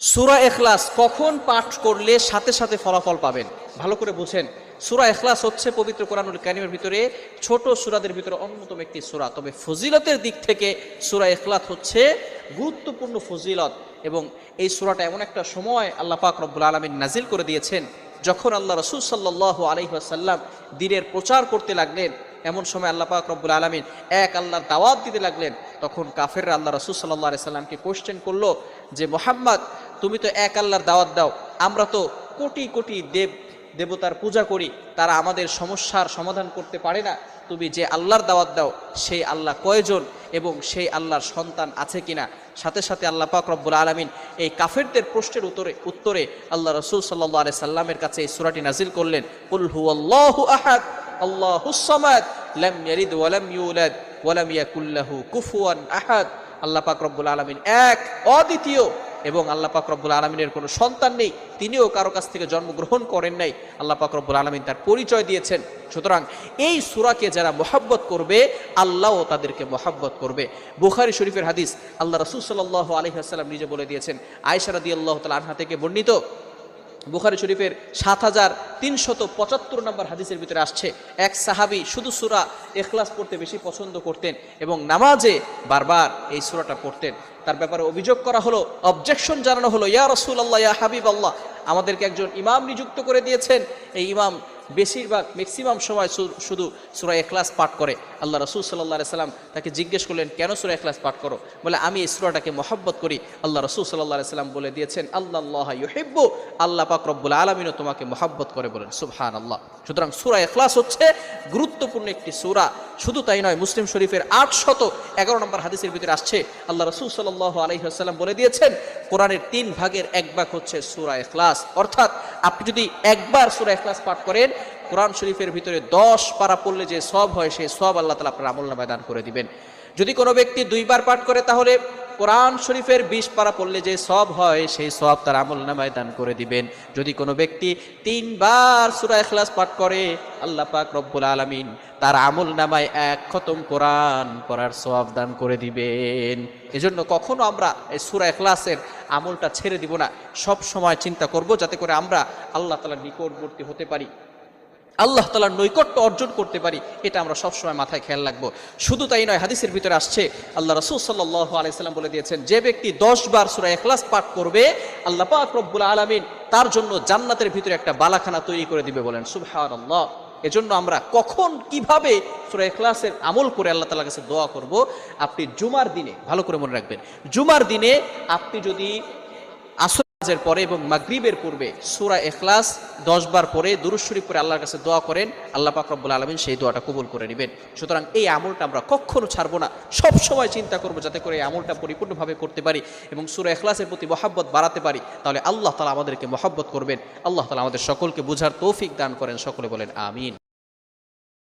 সুরা এখলাস কখন পাঠ করলে সাথে সাথে ফলাফল পাবেন? ভালো করে বুঝেন। সুরা এখলাস হচ্ছে পবিত্র কোরআনুল কারিমের ভিতরে ছোট সুরাদের ভিতরে অন্যতম একটি সুরা। তবে ফজিলতের দিক থেকে সুরা এখলাস হচ্ছে গুরুত্বপূর্ণ ফজিলত এবং এই সুরাটা এমন একটা সময় আল্লাহ পাক রব্বুল আলমিন নাজিল করে দিয়েছেন, যখন আল্লাহ রসুল সাল্লাহ আলহিহাসাল্লাম দিনের প্রচার করতে লাগলেন, এমন সময় আল্লাহ পাক রব্বুল আলমিন এক আল্লাহর দাওয়াত দিতে লাগলেন, তখন কাফেররা আল্লাহ রসুল সাল্লাহ আলি সাল্লামকে কোশ্চেন করল যে, মোহাম্মদ তুমি তো এক আল্লাহর দাওয়াত দাও। আমরা তো কোটি কোটি দেব, দেবতার পূজা করি, তারা আমাদের সমস্যার সমাধান করতে পারে না। তুমি যে আল্লাহর দাওয়াত দাও, সেই আল্লাহ কয়জন এবং সেই আল্লাহর সন্তান আছে কিনা? সাথে সাথে আল্লাহ পাক রব্বুল আলমিন এই কাফেরদের প্রশ্নের উত্তরে উত্তরে আল্লাহ রসুল সাল্লাহ আলি সাল্লামের কাছে এই সুরাটি নাজিল করলেন, কুল হু আল্লাহু আহাদ, আল্লাহুস সামাদ, লাম ইয়ালিদ ওয়া লাম ইউলাদ, ওয়া লাম কুফুয়ান আহাদ। আল্লাহ পাক রব্বুল আলমিন এক অদ্বিতীয় এবং আল্লাহ পাক রব্বুল আলমিনের কোনো সন্তান নেই, তিনিও কারও কাছ থেকে জন্মগ্রহণ করেন নাই। আল্লাহ পাক রব্বুল আলমিন তার পরিচয় দিয়েছেন। সুতরাং এই সুরাকে যারা মোহাব্বত করবে, আল্লাহও তাদেরকে মোহাব্বত করবে। বুখারি শরীফের হাদিস আল্লাহ রসুল সাল্লাহ আলহিহাস্লাম নিজে বলে দিয়েছেন আয়সারদি আল্লাহ তাল আনহা থেকে বর্ণিত বুখারি শরীফের সাত হাজার তিনশত পঁচাত্তর নম্বর হাদিসের ভিতরে আসছে, এক সাহাবি শুধু সুরা এখলাস পড়তে বেশি পছন্দ করতেন এবং নামাজে বারবার এই সুরাটা পড়তেন। তার ব্যাপারে অভিযোগ করা হলো অবজেকশন জানানো হলো, ইয়া রসুল আল্লাহ ইয়া হাবিব আল্লাহ আমাদেরকে একজন ইমাম নিযুক্ত করে দিয়েছেন। এই ইমাম বেশিরভাগ ম্যাক্সিমাম সময় শুধু সুরা এখলাস পাঠ করে। আল্লাহ রসুল সাল্লাহ সাল্লাম তাকে জিজ্ঞেস করলেন, কেন সুরা এখলাস পাঠ করো? বলে, আমি এই সুরাটাকে মহব্বত করি। আল্লাহ রসুল সাল্লাহ সাল্লাম বলে দিয়েছেন আল্লাহ ইউহিব্বু, আল্লাহ পাক রব্বুল আলমিনও তোমাকে মহব্বত করে বলেন। সুবহান আল্লাহ সুতরাং সুরা এখলাস হচ্ছে গুরুত্বপূর্ণ একটি সুরা। শুধু তাই নয়, মুসলিম শরীফের আট শত এগারো নম্বর হাদিসের ভিতরে আসছে, আল্লাহ রসুল সাল্লাহ আলহিহাস্লাম বলে দিয়েছেন, কোরআনের তিন ভাগের এক ভাগ হচ্ছে সুরা এখলাস অর্থাৎ আপনি যদি একবার সুরা এখলাস পাঠ করেন কোরআন শরীফের ভিতরে দশ পারা পড়লে যে সব হয়, সেই সব আল্লাহ তালা আপনার আমল নামায় দান করে দিবেন। যদি কোনো ব্যক্তি দুইবার পাঠ করে, তাহলে কোরআন শরীফের বিশ পারা পড়লে যে সব হয়, সেই সব তার আমল নামায় দান করে দিবেন। যদি কোনো ব্যক্তি তিনবার সুরা এখলাস পাঠ করে, আল্লাহ পাক রব্বুল আলমিন তার আমল নামায় এক খতম কোরআন পড়ার সব দান করে দিবেন। এজন্য কখনো আমরা এই সুরা এখলাসের আমলটা ছেড়ে দিব না। সব সময় চিন্তা করব যাতে করে আমরা আল্লাহ তালার নিকটবর্তী হতে পারি। আল্লাহ তালার নৈকট্য অর্জন করতে পারি, এটা আমরা সবসময় মাথায় খেয়াল রাখব। শুধু তাই নয়, হাদিসের ভিতরে আসছে, আল্লাহ রসুল সাল্লাহ আলাইসাল্লাম বলে দিয়েছেন যে ব্যক্তি দশ বার সুরা এখলাস পাঠ করবে, আল্লাহ পাক রব্বুল আলমিন তার জন্য জান্নাতের ভিতরে একটা বালাখানা তৈরি করে দিবে বলেন সুবহান আল্লাহ এজন্য আমরা কখন, কীভাবে সুরা এখলাসের আমল করে আল্লাহ তালার কাছে দোয়া করব, আপনি জুমার দিনে, ভালো করে মনে রাখবেন, জুমার দিনে আপনি যদি আসরের পরে এবং মাগরিবের পূর্বে সুরা এখলাস দশ বার পরে দুরুদ শরীফ করে আল্লাহর কাছে দোয়া করেন, আল্লাহ পাক রব্বুল আলমিন সেই দোয়াটা কবুল করে নেবেন। সুতরাং এই আমলটা আমরা কখনো ছাড়বো না। সব সময় চিন্তা করব যাতে করে এই আমলটা পরিপূর্ণভাবে করতে পারি এবং সুরা এখলাসের প্রতি মহাব্বত বাড়াতে পারি। তাহলে আল্লাহ তালা আমাদেরকে মহাব্বত করবেন। আল্লাহ তালা আমাদের সকলকে বুঝার তৌফিক দান করেন। সকলে বলেন, আমিন।